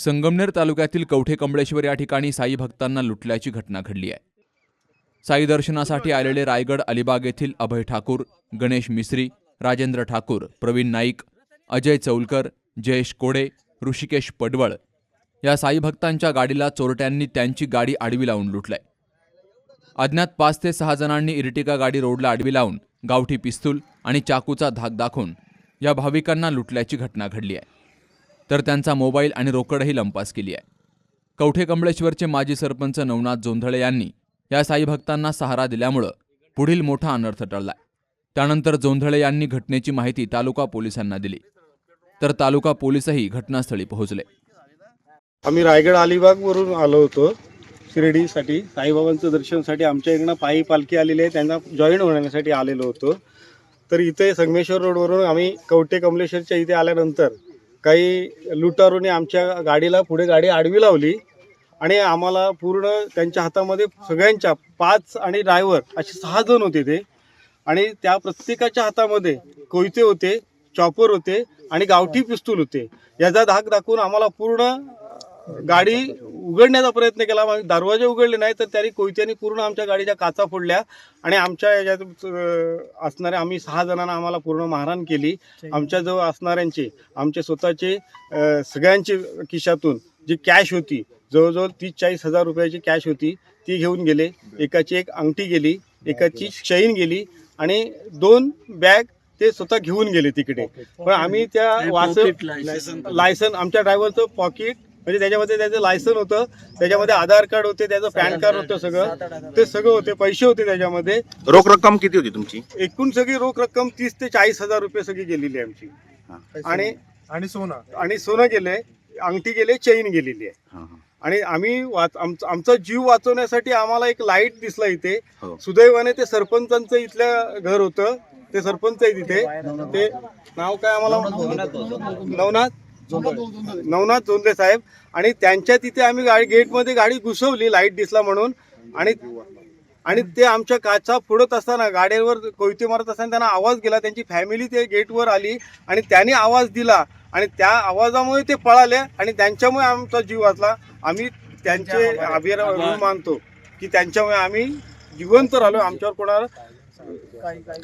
संगमनेर तालुक्यातील कवठे कमळेश्वर या ठिकाणी साई भक्तांना लुटल्याची घटना घडली आहे. साई दर्शनासाठी आलेले रायगड अलिबाग येथील अभय ठाकूर गणेश मिस्री राजेंद्र ठाकूर प्रवीण नाईक अजय चौलकर जयेश कोडे ऋषिकेश पडवळ या साई भक्तांच्या गाडीला चोरट्यांनी त्यांची गाडी आडवी लावून लुटलाय. अज्ञात पाच ते सहा जणांनी इर्टिका गाडी रोडला आडवी लावून गावठी पिस्तूल आणि चाकूचा धाक दाखवून या भाविकांना लुटल्याची घटना घडली आहे. तर त्यांचा मोबाईल आणि रोकडही लंपास केली आहे. कवठे कमळेश्वरचे माजी सरपंच नवनाथ जोंधळे यांनी या साई भक्तांना सहारा दिल्यामुळं पुढील मोठा अनर्थ टळला त्यानंतर जोंधळे यांनी घटनेची माहिती तालुका पोलिसांना दिली. तर तालुका पोलीसही घटनास्थळी पोहोचले. आम्ही रायगड अलिबागवरून आलो होतो शिर्डीसाठी. साईबाबांचं दर्शनसाठी आमच्या इकडनं पायी पालखी आलेली आहे. त्यांना जॉईन होण्यासाठी आलेलो होतो. तर इथे संगमेश्वर रोडवरून आम्ही कवटे कमलेश्वरच्या इथे आल्यानंतर काही लुटारूने आमच्या गाडीला पुढे गाडी आडवी लावली आणि आम्हाला पूर्ण त्यांच्या हातामध्ये सगळ्यांच्या पाच आणि ड्रायव्हर असे सहा जण होते ते. आणि त्या प्रत्येकाच्या हातामध्ये कोयते होते चॉपर होते आणि गावठी पिस्तूल होते. याचा धाक दाखवून आम्हाला पूर्ण गाडी उघडण्याचा प्रयत्न केला. आम्ही दरवाजे उघडले नाही तर त्यांनी कोयत्याने पूर्ण आमच्या गाडीच्या काचा फोडल्या आणि आमच्या याच्यात असणाऱ्या आम्ही सहा जणांना आम्हाला पूर्ण मारहाण केली. आमच्याजवळ असणाऱ्यांचे आमचे स्वतःचे सगळ्यांचे खिशातून जी कॅश होती जवळजवळ तीस चाळीस हजार रुपयाची कॅश होती ती घेऊन गेले. एकाची एक अंगठी गेली एकाची चैन गेली आणि दोन बॅग ते स्वतः घेऊन गेले तिकडे. पण आम्ही त्या वाच लायसन आमच्या ड्रायव्हरचं पॉकेट म्हणजे त्याच्यामध्ये त्याचं लायसन होतं त्याच्यामध्ये आधार कार्ड होते त्याचं पॅन कार्ड होतं सगळं. ते सगळं होते पैसे होते त्याच्यामध्ये. रोख रक्कम किती होती तुमची? एकूण सगळी रोख रक्कम तीस ते चाळीस हजार रुपये सगळी गेलेली आहे आमची. हा. आणि आणि सोना? आणि सोनं गेले अंगठी गेले चैन गेलेली आहे. हा, हा. आणि आम्ही वाच आमचा आमचा जीव वाचवण्यासाठी आम्हाला एक लाइट दिसला इथे. हो. सुदैवाने ते सरपंचांचं इथलं घर होतं. ते सरपंच आहे तिथे ते नाव काय आम्हाला? नवनाथ? नवनाथ जोंधे साहेब. आणि त्यांच्या तिथे आम्ही गाडी गेटमध्ये गाडी घुसवली लाइट दिसला म्हणून. आणि आणि ते आमच्या काचा फोडत असताना गाड्यांवर कोयते मारत असताना त्यांना आवाज गेला. त्यांची फॅमिली ते गेटवर आली आणि त्यांनी आवाज दिला. आणि त्या आवाजामुळे ते पळाले आणि त्यांच्यामुळे आमचा जीव वाचला. आम्ही त्यांचे अभिमान मानतो की त्यांच्यामुळे आम्ही जिवंत राहिलो. आमच्यावर कोणाला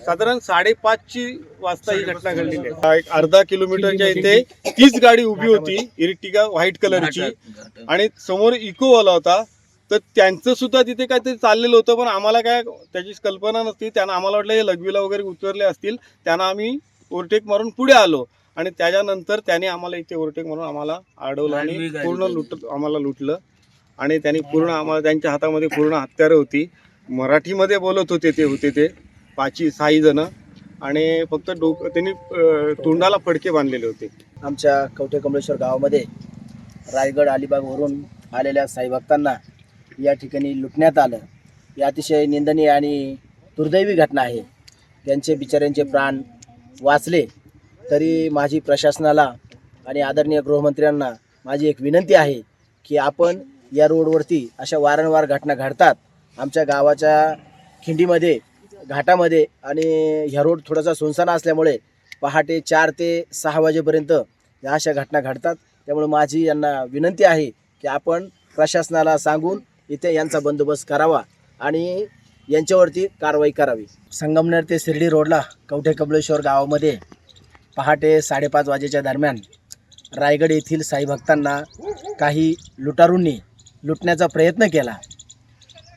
साधारण साडेपाचची वाजता ही घटना घडलेली आहे. एक अर्धा किलोमीटरच्या इथे तीच गाडी उभी होती इर्टिगा व्हाईट कलरची. आणि समोर इको वाला होता. तर त्यांचं सुद्धा तिथे काहीतरी चाललेलं होतं पण आम्हाला काय त्याची कल्पना नसती. त्यांना आम्हाला वाटलं हे लघवीला वगैरे उतरले असतील. त्यांना आम्ही ओव्हरटेक मारून पुढे आलो. आणि त्याच्यानंतर त्याने आम्हाला इथे ओव्हरटेक मारून आम्हाला अडवलं आणि पूर्ण लुट आम्हाला लुटलं. आणि त्यांनी पूर्ण आम्हाला त्यांच्या हातामध्ये पूर्ण हत्यारं होती. मराठीमध्ये बोलत होते ते होते ते पाचवी सहाही जण. आणि फक्त डोक त्यांनी तोंडाला फडके बांधलेले होते. आमच्या कवठे कमळेश्वर गावामध्ये रायगड अलिबागवरून आलेल्या साईभक्तांना या ठिकाणी लुटण्यात आलं. ही अतिशय निंदनीय आणि दुर्दैवी घटना आहे. त्यांचे बिचाऱ्यांचे प्राण वाचले तरी माझी प्रशासनाला आणि आदरणीय गृहमंत्र्यांना माझी एक विनंती आहे की आपण या रोडवरती अशा वारंवार घटना घडतात आमच्या गावाच्या खिंडीमध्ये घाटामध्ये आणि ह्या रोड थोडासा सुनसान असल्यामुळे पहाटे चार ते सहा वाजेपर्यंत या अशा घटना घडतात. त्यामुळे माझी यांना विनंती आहे की आपण प्रशासनाला सांगून इथे यांचा बंदोबस्त करावा आणि यांच्यावरती कारवाई करावी. संगमनेर ते शिर्डी रोडला कवठे कबळेश्वर गावामध्ये पहाटे साडेपाच वाजेच्या दरम्यान रायगड येथील साईभक्तांना काही लुटारूंनी लुटण्याचा प्रयत्न केला.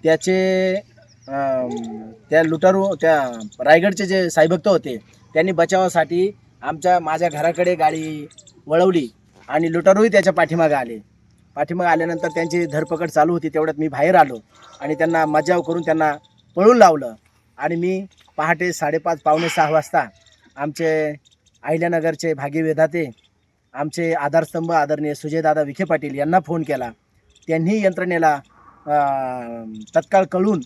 त्याचे त्या लुटारू त्या रायगडचे जे साईभक्त होते त्यांनी बचावासाठी आमच्या माझ्या घराकडे गाडी वळवली आणि लुटारूही त्याच्या पाठीमागे आले. पाठीमागे आल्यानंतर त्यांची धरपकड चालू होती तेवढ्यात मी बाहेर आलो आणि त्यांना मजाव करून त्यांना पळून लावलं आणि मी पहाटे साडेपाच पावणे सहा वाजता आमचे अहिल्यानगरचे भाग्य विधाते आमचे आधारस्तंभ आदरणीय सुजयदादा विखे पाटील यांना फोन केला. त्यांनी यंत्रणेला तत्काळ कळून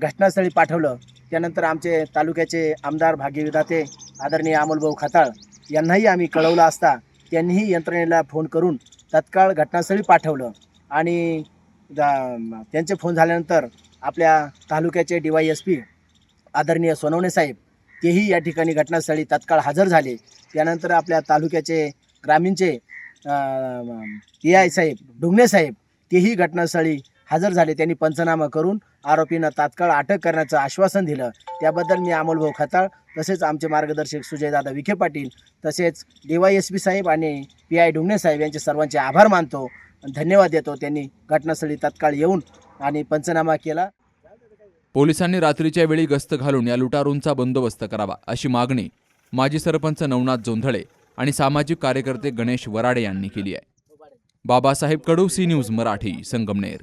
घटनास्थळी पाठवलं. त्यानंतर आमचे तालुक्याचे आमदार भाग्यविधाते आदरणीय अमोलभाऊ खताळ यांनाही आम्ही कळवलं असता त्यांनीही यंत्रणेला फोन करून तत्काळ घटनास्थळी पाठवलं. आणि त्यांचे फोन झाल्यानंतर आपल्या तालुक्याचे डी वाय एस पी आदरणीय सोनवणे साहेब तेही या ठिकाणी घटनास्थळी तत्काळ हजर झाले. त्यानंतर आपल्या तालुक्याचे ग्रामीणचे ए आय साहेब डुंगणे साहेब तेही घटनास्थळी हजर झाले. त्यांनी पंचनामा करून आरोपींना तात्काळ अटक करण्याचं आश्वासन दिलं. त्याबद्दल मी अमोलभाऊ खताळ तसेच आमचे मार्गदर्शक सुजयदादा विखे पाटील तसेच डी वाय एस पी साहेब आणि पी आय डुंगणे साहेब यांचे सर्वांचे आभार मानतो. धन्यवाद देतो. त्यांनी घटनास्थळी तत्काळ येऊन आणि पंचनामा केला. पोलिसांनी रात्रीच्या वेळी गस्त घालून या लुटारूंचा बंदोबस्त करावा अशी मागणी माजी सरपंच नवनाथ जोंधळे आणि सामाजिक कार्यकर्ते गणेश वराडे यांनी केली आहे. Babasaheb Kadu C News Marathi Sangamner.